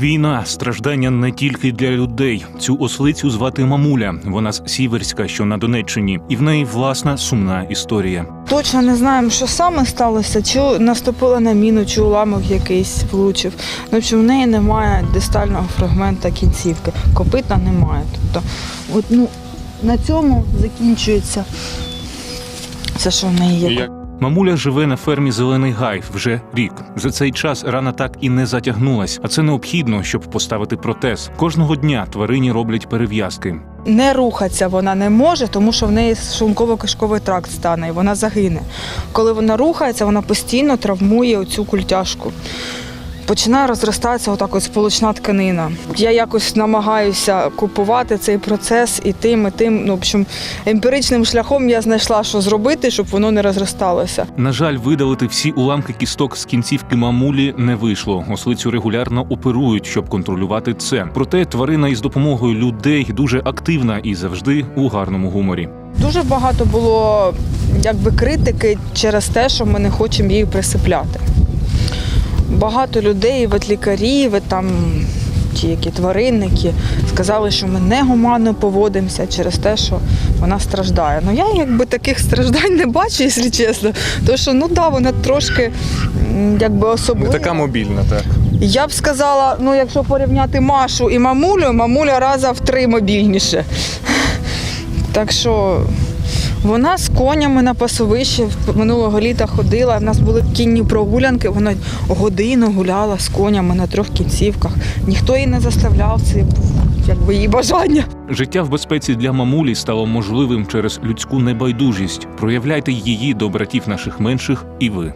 Війна страждання не тільки для людей. Цю ослицю звати Мамуля. Вона з Сіверська, що на Донеччині, і в неї власна сумна історія. Точно не знаємо, що саме сталося, чи наступила на міну, чи уламок якийсь влучив. Ну, в неї немає дистального фрагмента кінцівки, копита немає. Тобто, от, ну, на цьому закінчується все, що в неї є. Мамуля живе на фермі Зелений Гай вже рік. За цей час рана так і не затягнулась, а це необхідно, щоб поставити протез. Кожного дня тварині роблять перев'язки. Не рухатися вона не може, тому що в неї шлунково-кишковий тракт стане і вона загине. Коли вона рухається, вона постійно травмує оцю культяшку. Починає розростатися отак от сполучна тканина. Я якось намагаюся купувати цей процес і тим, і тим. Ну, в общем, емпіричним шляхом я знайшла, що зробити, щоб воно не розросталося. На жаль, видалити всі уламки кісток з кінцівки мамулі не вийшло. Ослицю регулярно оперують, щоб контролювати це. Проте тварина із допомогою людей дуже активна і завжди у гарному гуморі. Дуже багато було якби критики через те, що ми не хочемо її присипляти. Багато людей, от лікарів, там ті, які тваринники, сказали, що ми негуманно поводимося через те, що вона страждає. Ну я якби таких страждань не бачу, якщо чесно. Тому що ну да, вона трошки якби Не така мобільна, так. Я б сказала, ну якщо порівняти Машу і мамулю, мамуля раза в три мобільніше. Так що вона з конями на пасовище минулого літа ходила. У нас були кінні прогулянки, вона годину гуляла з конями на трьох кінцівках. Ніхто її не заставляв, це був якби її бажання. Життя в безпеці для мамулі стало можливим через людську небайдужість. Проявляйте її до братів наших менших і ви.